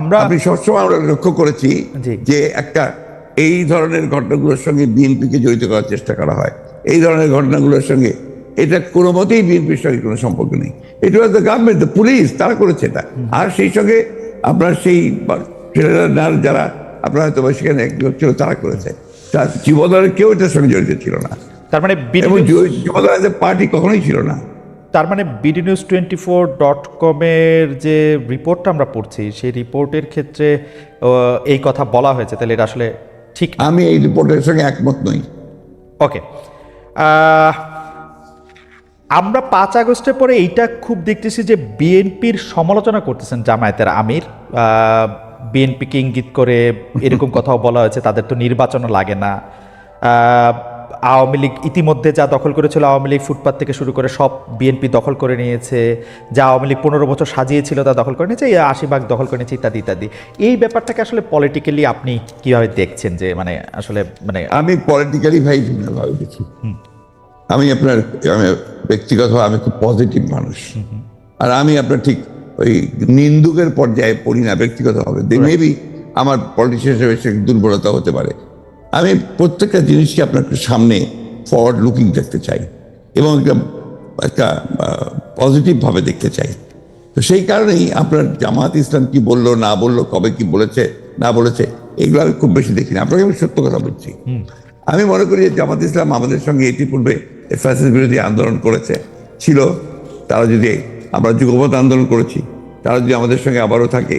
আমরা আপনি সবসময় আমরা লক্ষ্য করেছি যে একটা এই ধরনের ঘটনাগুলোর সঙ্গে বিএনপিকে জড়িত করার চেষ্টা করা হয়। এই ধরনের ঘটনাগুলোর সঙ্গে এটা কোনো মতেই বিএনপির সঙ্গে কোনো সম্পর্ক নেই। এটা was the government the police তারা করেছে এটা। আর সেই সঙ্গে আপনার সেই ছেলেরা যারা আপনার হয়তো বা সেখানে একজন ছিল তারা করেছে। তার যুবদলের কেউ এটার সঙ্গে জড়িত ছিল না। তার মানে যুবদলের পার্টি কখনোই ছিল না। তার মানে BD news twenty four dot কমের যে রিপোর্টটা আমরা পড়ছি সেই রিপোর্টের ক্ষেত্রে এই কথা বলা হয়েছে তাহলে এটা আসলে ঠিক আমি এই রিপোর্টের সঙ্গে একমত নই। ওকে আমরা পাঁচ আগস্টের পরে এইটা খুব দেখতেছি যে বিএনপির সমালোচনা করতেছেন জামায়াতের আমির। বিএনপিকে ইঙ্গিত করে এরকম কথাও বলা হয়েছে তাদের তো নির্বাচনও লাগে না। আওয়ামী লীগ ইতিমধ্যে যা দখল করেছিল আওয়ামী লীগ ফুটপাত থেকে শুরু করে সব বিএনপি দখল করে নিয়েছে যা আওয়ামী লীগ পনেরো বছর সাজিয়েছিল তা দখল করে নিয়েছে আশি ভাগ দখল করে নিয়েছে ইত্যাদি ইত্যাদি। এই ব্যাপারটাকে আসলে পলিটিক্যালি আপনি কীভাবে দেখছেন যে মানে আসলে মানে আমি পলিটিক্যালি ভাই ভিন্নভাবে দেখি। আমি আপনার আমি ব্যক্তিগত আমি খুব পজিটিভ মানুষ। আর আমি আপনার ঠিক ওই নিন্দুকের পর্যায়ে পড়ি না ব্যক্তিগতভাবে। মেবি আমার পলিটিশিয়ান হিসেবে সে দুর্বলতা হতে পারে। আমি প্রত্যেকটা জিনিসকে আপনার সামনে ফরওয়ার্ড লুকিং দেখতে চাই এবং একটা একটা পজিটিভভাবে দেখতে চাই। তো সেই কারণেই আপনার জামাত ইসলাম কি বলল না বলল কবে কি বলেছে না বলেছে এগুলো আমি খুব বেশি দেখি না। আপনাকে আমি সত্য কথা বলছি। আমি মনে করি যে জামাত ইসলাম আমাদের সঙ্গে ইতিপূর্বে ফ্যাসিস বিরোধী আন্দোলন করেছে। ছিল তারা যদি আমরা যুগপথ আন্দোলন করেছি তারা যদি আমাদের সঙ্গে আবারও থাকে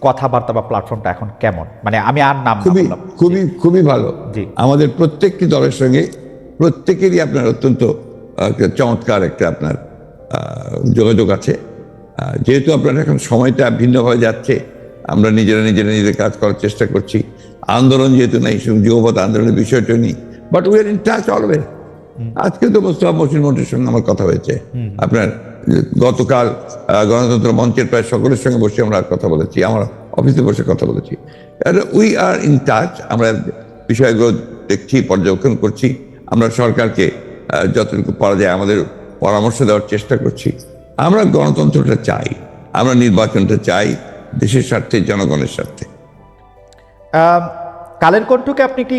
কথাবার্তা বা প্ল্যাটফর্মটা এখন কেমন? মানে আমি আর নাম খুবই। খুবই খুবই ভালো। জি। আমাদের প্রত্যেকটি দলের সঙ্গে প্রত্যেকেরই আপনার অত্যন্ত চমৎকার একটা আপনার যোগাযোগ আছে। যেহেতু আপনার এখন সময়টা ভিন্নভাবে যাচ্ছে আমরা নিজেরা নিজেরা নিজেদের কাজ করার চেষ্টা করছি। আন্দোলন যেহেতু নেই যুবপথ আন্দোলনের বিষয়টা নেই but we are in touch always আজকে তো মোস্তফা মসিন মন্ত্রীর সঙ্গে আমার কথা হয়েছে। আপনার গতকাল গণতন্ত্র মঞ্চের প্রায় সকলের সঙ্গে বসে আমরা কথা বলেছি আমার অফিসে বসে কথা বলেছি। উই আর ইন টাচ আমরা বিষয়গুলো দেখছি পর্যবেক্ষণ করছি আমরা সরকারকে যতটুকু পারা যায় আমাদের পরামর্শ দেওয়ার চেষ্টা করছি। আমরা গণতন্ত্রটা চাই আমরা নির্বাচনটা চাই দেশের স্বার্থে জনগণের স্বার্থে। কালের কণ্ঠকে আপনি একটি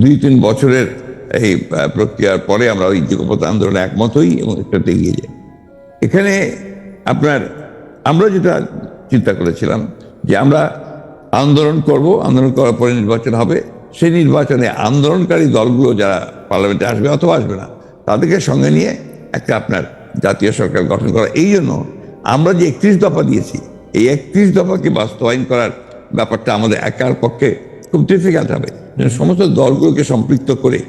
দুই তিন বছরের এই প্রক্রিয়ার পরে আমরা ওই যুগপথ আন্দোলনে একমত হই এবং এটাতে এগিয়ে যাই। এখানে আপনার, আমরা যেটা চিন্তা করেছিলাম যে আমরা আন্দোলন করব, আন্দোলন করার পরে নির্বাচন হবে। সেই নির্বাচনে আন্দোলনকারী দলগুলো যারা পার্লামেন্টে আসবে অথবা আসবে না, তাদেরকে সঙ্গে নিয়ে একটা আপনার জাতীয় সরকার গঠন করা। এই জন্য আমরা যে একত্রিশ দফা দিয়েছি, এই একত্রিশ দফাকে বাস্তবায়ন করার ব্যাপারটা আমাদের একার পক্ষে খুব ডিফিকাল্ট হবে। সমস্ত দলগুলোকে সম্পৃক্ত করে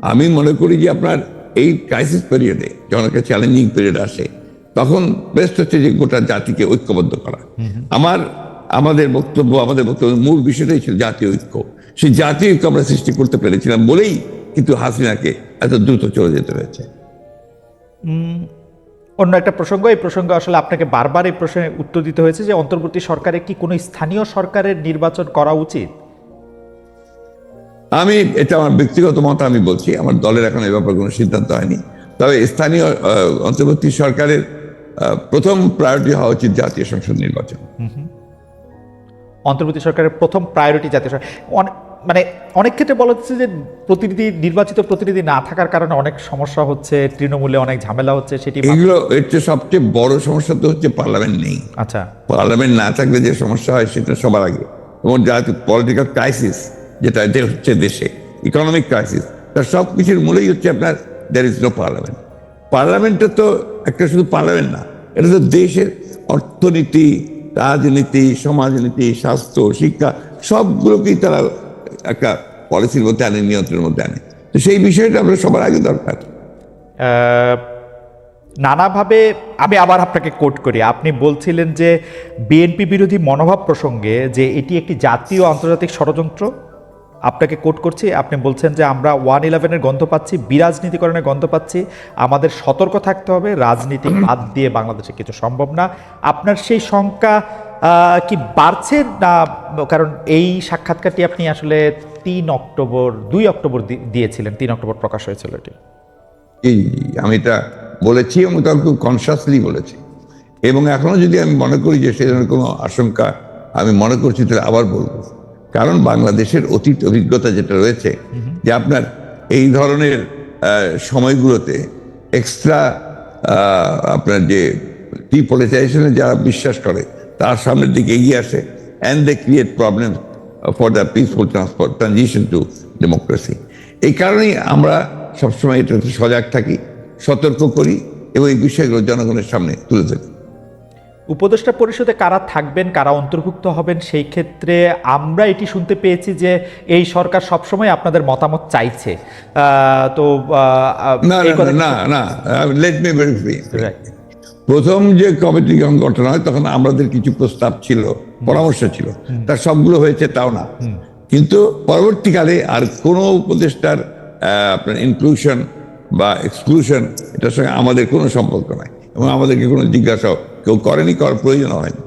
আমি মনে করি যে আপনার এই ক্রাইসিস পিরিয়ডে যখন একটা চ্যালেঞ্জিং পিরিয়ড আসে তখন বেস্ট হচ্ছে যে গোটা জাতিকে ঐক্যবদ্ধ করা। আমার আমাদের বক্তব্য আমাদের বক্তব্য মূল বিষয়টাই ছিল জাতীয় ঐক্য। সেই জাতীয় ঐক্য আমরা সৃষ্টি করতে পেরেছিলাম বলেই কিন্তু হাসিনাকে এত দ্রুত চলে যেতে হয়েছে। অন্য একটা প্রসঙ্গ এই প্রসঙ্গে আসলে আপনাকে বারবার এই প্রশ্নের উত্তর দিতে হয়েছে যে অন্তর্বর্তী সরকারে কি কোনো স্থানীয় সরকারের নির্বাচন করা উচিত? আমি এটা আমার ব্যক্তিগত মত আমি বলছি আমার দলের এখন এ ব্যাপারে কোনো সিদ্ধান্ত হয়নি। তবে স্থানীয় অন্তর্বর্তী সরকারের প্রথম প্রায়োরিটি হওয়া উচিত জাতীয় সংসদ নির্বাচন। অন্তর্বর্তী সরকারের প্রথম প্রায়োরিটি জাতীয় মানে অনেক ক্ষেত্রে বলা হচ্ছে যে প্রতিনিধি নির্বাচিত প্রতিনিধি না থাকার কারণে অনেক সমস্যা হচ্ছে তৃণমূলে অনেক ঝামেলা হচ্ছে সেটি এগুলো এর চেয়ে সবচেয়ে বড় সমস্যা তো হচ্ছে পার্লামেন্ট নেই। আচ্ছা। পার্লামেন্ট না থাকলে যে সমস্যা হয় সেটা সবার আগে। এবং জাতীয় পলিটিক্যাল ক্রাইসিস যেটা হচ্ছে দেশে ইকোনমিক ক্রাইসিস তার সব কিছুর মূলেই হচ্ছে আপনার দ্যার ইজ নো পার্লামেন্ট পার্লামেন্টটা তো একটা শুধু পার্লামেন্ট না, এটা তো দেশের অর্থনীতি, রাজনীতি, সমাজনীতি, স্বাস্থ্য, শিক্ষা, সবগুলোকেই তারা একটা পলিসির মধ্যে আনে, নিয়ন্ত্রণের মধ্যে আনে। তো সেই বিষয়টা আমরা সবার আগে দরকার। নানাভাবে আমি আবার আপনাকে কোট করি। আপনি বলছিলেন যে বিএনপি বিরোধী মনোভাব প্রসঙ্গে যে এটি একটি জাতীয় আন্তর্জাতিক ষড়যন্ত্র আপনাকে কোট করছি আপনি বলছেন যে আমরা ওয়ান ইলেভেনের গন্ধ পাচ্ছি বিরাজনীতিকরণের গন্ধ পাচ্ছি আমাদের সতর্ক থাকতে হবে রাজনীতি বাদ দিয়ে বাংলাদেশে কিছু সম্ভব না। আপনার সেই শঙ্কা কি বাড়ছে না কারণ এই সাক্ষাৎকারটি আপনি আসলে তিন অক্টোবর দুই অক্টোবর দিয়েছিলেন তিন অক্টোবর প্রকাশ হয়েছিল এটি। জি, আমি এটা বলেছি এবং তার খুব কনসিয়াসলি বলেছি। এবং এখনও যদি আমি মনে করি যে সেই ধরনের কোনো আশঙ্কা আমি মনে করছি তাহলে আবার বলব। কারণ বাংলাদেশের অতীত অভিজ্ঞতা যেটা রয়েছে, যে আপনার এই ধরনের সময়গুলোতে এক্সট্রা আপনার যে ডিপোলিটাইজেশনে যারা বিশ্বাস করে, তার সামনের দিকে এগিয়ে আসে and they create problem for the peaceful transport transition to democracy এই কারণেই আমরা সবসময় এটাতে সজাগ থাকি, সতর্ক করি এবং এই বিষয়গুলো জনগণের সামনে তুলে ধরি। উপদেষ্টা পরিষদে কারা থাকবেন কারা অন্তর্ভুক্ত হবেন সেই ক্ষেত্রে আমরা এটি শুনতে পেয়েছি যে এই সরকার সবসময় আপনাদের মতামত চাইছে। তো না না লেট মি প্রথম যে কমিটি গঠন হয় তখন আমাদের কিছু প্রস্তাব ছিল পরামর্শ ছিল। তার সবগুলো হয়েছে তাও না। কিন্তু পরবর্তীকালে আর কোনো উপদেষ্টার আপনার ইনক্লুশন বা এক্সক্লুশন এটার সঙ্গে আমাদের কোনো সম্পর্ক নাই এবং আমাদেরকে কোনো জিজ্ঞাসা কেউ করেনি করার প্রয়োজন হয়নি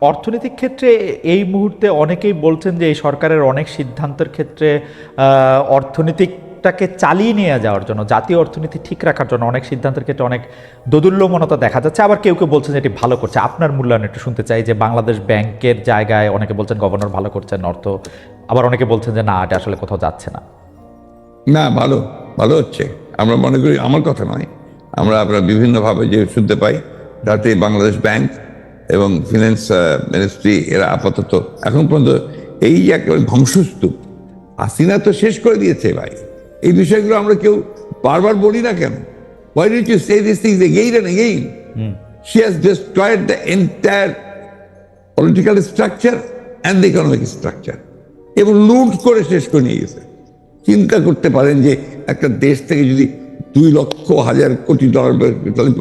অর্থনৈতিক ক্ষেত্রে এই মুহূর্তে অনেকেই বলছেন যে এই সরকারের অনেক সিদ্ধান্তের ক্ষেত্রে আহ, অর্থনীতিকটাকে চালিয়ে নিয়ে যাওয়ার জন্য জাতীয় অর্থনীতি ঠিক রাখার জন্য অনেক সিদ্ধান্তের ক্ষেত্রে অনেক দোদুল্যমনতা দেখা যাচ্ছে। আবার কেউ কেউ বলছেন যে এটি ভালো করছে। আপনার মূল্যায়ন একটু শুনতে চাই যে বাংলাদেশ ব্যাংকের জায়গায় অনেকে বলছেন গভর্নর ভালো করছেন অর্থ আবার অনেকে বলছেন যে না এটা আসলে কোথাও যাচ্ছে না। না ভালো ভালো হচ্ছে। আমরা মনে করি আমার কথা নয়। আমরা আমরা বিভিন্নভাবে যে শুনতে পাই তাতে বাংলাদেশ ব্যাংক এবং ফিনান্স মিনিস্ট্রি এরা আপাতত এখন পর্যন্ত এই যে একেবারে ধ্বংসস্তূপ হাসিনা তো শেষ করে দিয়েছে ভাই। এই বিষয়গুলো আমরা কেউ বারবার বলি না কেন? Why did you say these things again and again? She has destroyed the entire political structure and the economic structure এবং লুট করে শেষ করে নিয়ে গেছে। চিন্তা করতে পারেন যে একটা দেশ থেকে যদি দুই লক্ষ হাজার কোটি ডলার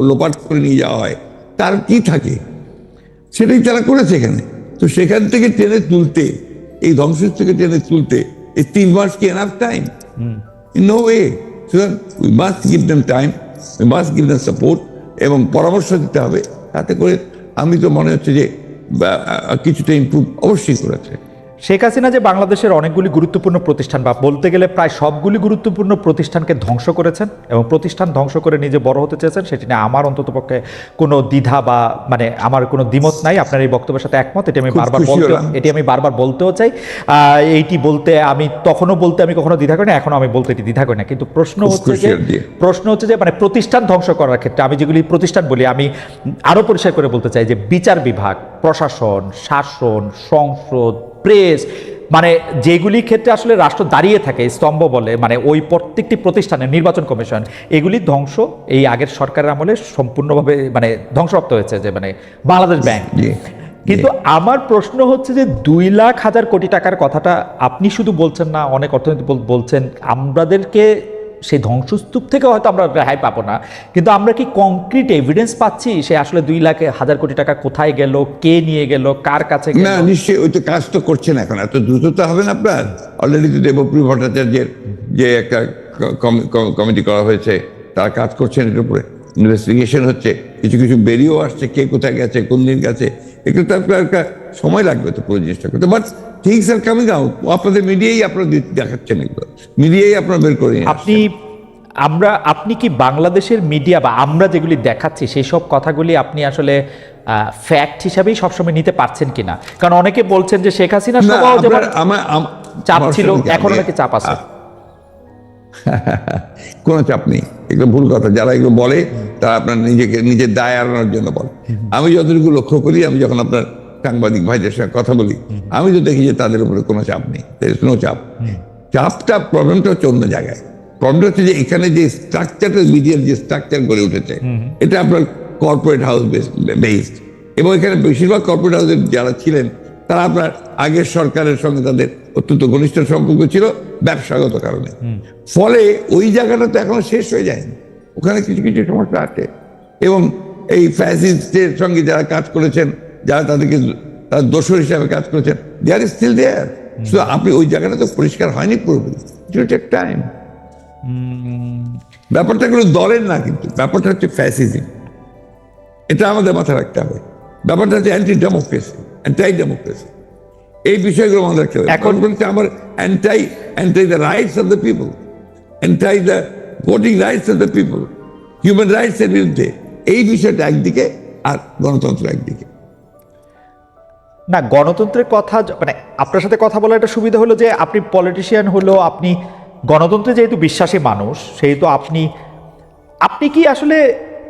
লোপাট করে নিয়ে যাওয়া হয় তার কি থাকে? সেটাই তারা করেছে এখানে। তো সেখান থেকে টেনে তুলতে এই ধ্বংসের থেকে টেনে তুলতে এই তিন মাস কি এনাফ টাইম নো ওয়ে সুতরাং we must give them time we must give them support এবং পরামর্শ দিতে হবে। তাতে করে আমি তো মনে হচ্ছে যে কিছুটা ইম্প্রুভ অবশ্যই করেছে। শেখ হাসিনা যে বাংলাদেশের অনেকগুলি গুরুত্বপূর্ণ প্রতিষ্ঠান বা বলতে গেলে প্রায় সবগুলি গুরুত্বপূর্ণ প্রতিষ্ঠানকে ধ্বংস করেছেন এবং প্রতিষ্ঠান ধ্বংস করে নিজে বড় হতে চেয়েছেন সেটি নিয়ে আমার অন্ততপক্ষে কোনো দ্বিধা বা মানে আমার কোনো দ্বিমত নাই। আপনার এই বক্তব্যের সাথে একমত এটি আমি বারবার বলতে এটি আমি বারবার বলতেও চাই। এইটি বলতে আমি তখনও বলতে আমি কখনো দ্বিধা করি না এখনও আমি বলতে এটি দ্বিধা করি না। কিন্তু প্রশ্ন হচ্ছে যে প্রশ্ন হচ্ছে যে মানে প্রতিষ্ঠান ধ্বংস করার ক্ষেত্রে আমি যেগুলি প্রতিষ্ঠান বলি আমি আরও পরিষ্কার করে বলতে চাই যে বিচার বিভাগ প্রশাসন শাসন সংসদ প্রেস মানে যেগুলি ক্ষেত্রে আসলে রাষ্ট্র দাঁড়িয়ে থাকে স্তম্ভ বলে মানে ওই প্রত্যেকটি প্রতিষ্ঠানে নির্বাচন কমিশন এগুলি ধ্বংস এই আগের সরকারের আমলে সম্পূর্ণভাবে মানে ধ্বংসপ্রাপ্ত হয়েছে যে মানে বাংলাদেশ ব্যাংক। কিন্তু আমার প্রশ্ন হচ্ছে যে দুই লাখ হাজার কোটি টাকার কথাটা আপনি শুধু বলছেন না অনেক অর্থনীতি বলছেন আমাদেরকে সেই ধ্বংসস্তূপ থেকে হয়তো আমরা রেহাই পাবো না। কিন্তু আমরা কি কংক্রিট এভিডেন্স পাচ্ছি সে আসলে দুই লাখ হাজার কোটি টাকা কোথায় গেল, কে নিয়ে গেল, কার কাছে না, নিশ্চয়ই ওই তো কাজ তো করছেন এখন। এত দ্রুত তো হবে না আপনার? অলরেডি তো দেবপ্রিয় ভট্টাচার্যের যে একটা কম- কম- কমিটি করা হয়েছে, তারা কাজ করছেন এটার উপরে। ইনভেস্টিগেশন হচ্ছে, কিছু কিছু বেরিয়েও আসছে, কে কোথায় গেছে, কোন দিন গেছে। তো আপনার একটা সময় লাগবে তো পুরো জিনিসটা করতে। But things are coming out আপনাদের মিডিয়াই আপনারা দেখাচ্ছেন এগুলো মিডিয়াই আপনারা বের করে আপনি আমরা আপনি কি বাংলাদেশের মিডিয়া বা আমরা যেগুলি দেখাচ্ছি সেই সব কথাগুলি আপনি আসলে ফ্যাক্ট হিসাবেই সবসময় নিতে পারছেন কিনা? কারণ অনেকে বলছেন যে শেখ হাসিনা না, যেমন চাপ ছিল এখন আপনি- নাকি চাপ আছে? কোনো চাপ নেই। এগুলো ভুল কথা। যারা এগুলো বলে তারা আপনার নিজেকে নিজের দায় এড়ানোর জন্য বলে। আমি যতটুকু লক্ষ্য করি আমি যখন আপনার সাংবাদিক ভাইদের সঙ্গে কথা বলি আমি তো দেখি যে তাদের উপরে কোনো চাপ নেই কোনো চাপ। চাপটা প্রবলেমটা হচ্ছে অন্য জায়গায়। প্রবলেমটা হচ্ছে যে এখানে যে স্ট্রাকচারটা মিডিয়ার যে স্ট্রাকচার গড়ে উঠেছে এটা আপনার কর্পোরেট হাউস বেসড এবং এখানে বেশিরভাগ কর্পোরেট হাউসের যারা ছিলেন তারা আপনার আগের সরকারের সঙ্গে তাদের অত্যন্ত ঘনিষ্ঠ সম্পর্ক ছিল ব্যবসাগত কারণে। ফলে ওই জায়গাটা তো এখনও শেষ হয়ে যায়নি। ওখানে কিছু কিছু সমস্যা আছে। এবং এই ফ্যাসিস্টের সঙ্গে যারা কাজ করেছেন যারা তাদেরকে তার দোষর হিসাবে কাজ করেছেন দে আর স্টিল দেয়ার শুধু আপনি ওই জায়গাটা তো পরিষ্কার হয়নি পুরোপুরি। টেক টাইম ব্যাপারটা কোনো দলের না কিন্তু ব্যাপারটা হচ্ছে ফ্যাসিজম এটা আমাদের মাথায় রাখতে হবে। ব্যাপারটা হচ্ছে অ্যান্টি ডেমোক্রেসি অ্যান্টাই ডেমোক্রেসি এই বিষয়গুলো আমাদের রাখতে হবে। এখন- বলছে আমার anti anti the rights of the people anti the voting rights of the people human rights এর বিরুদ্ধে। এই বিষয়টা একদিকে আর গণতন্ত্র একদিকে। না গণতন্ত্রের কথা মানে আপনার সাথে কথা বলার একটা সুবিধা হলো যে আপনি পলিটিশিয়ান হলো আপনি গণতন্ত্রে যেহেতু বিশ্বাসী মানুষ সেহেতু আপনি আপনি কি আসলে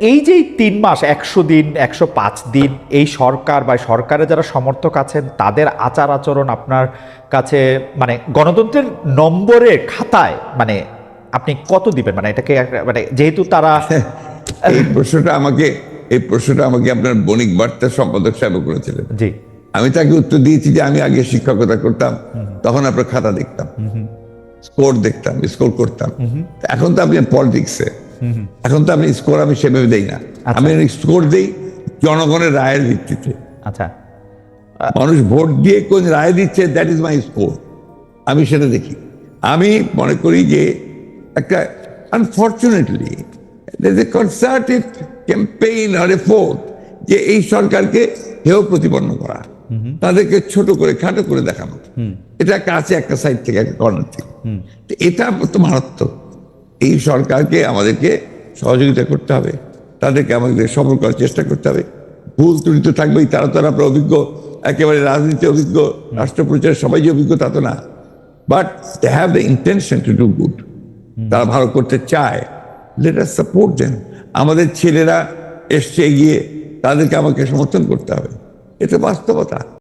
এই যে তিন মাস একশো দিন একশো পাঁচ দিন এই সরকার বা সরকারের যারা সমর্থক আছেন তাদের আচার আচরণ আপনার কাছে মানে গণতন্ত্রের নম্বরের খাতায় মানে আপনি কত দিবেন? মানে এটাকে মানে যেহেতু তারা এই প্রশ্নটা আমাকে এই প্রশ্নটা আমাকে আপনার বণিক বার্তা সম্পাদক সাহেব করেছিলেন। জি। আমি তাকে উত্তর দিয়েছি যে আমি আগে শিক্ষকতা করতাম তখন আপনার খাতা দেখতাম স্কোর দেখতাম স্কোর করতাম। এখন তো আপনি পলিটিক্সে এখন তো আপনি স্কোর আমি সেভাবে দেই না। আমি স্কোর দেই জনগণের রায়ের ভিত্তিতে। আচ্ছা। মানুষ ভোট দিয়ে কোন রায় দিচ্ছে দ্যাট ইজ মাই স্কোর আমি সেটা দেখি। আমি মনে করি যে একটা unfortunately a concerted campaign or effort যে এই সরকারকে হেয় প্রতিপন্ন করা। তাদেরকে ছোট করে খাটো করে দেখানো। এটা একটা আছে একটা সাইড থেকে একটা কর্নার থেকে। তো এটা তো মারাত্মক। এই সরকারকে আমাদেরকে সহযোগিতা করতে হবে। তাদেরকে আমাদের সফল করার চেষ্টা করতে হবে। ভুল ত্রুটি তো থাকবেই তারা তো আপনার অভিজ্ঞ একেবারে রাজনীতি অভিজ্ঞ রাষ্ট্রপ্রচার সবাই যে অভিজ্ঞ তা তো না। But they have the intention to do good তারা ভালো করতে চায়। লেট আস সাপোর্ট দেন আমাদের ছেলেরা এসছে এগিয়ে তাদেরকে আমাকে সমর্থন করতে হবে। এটা বাস্তবতা।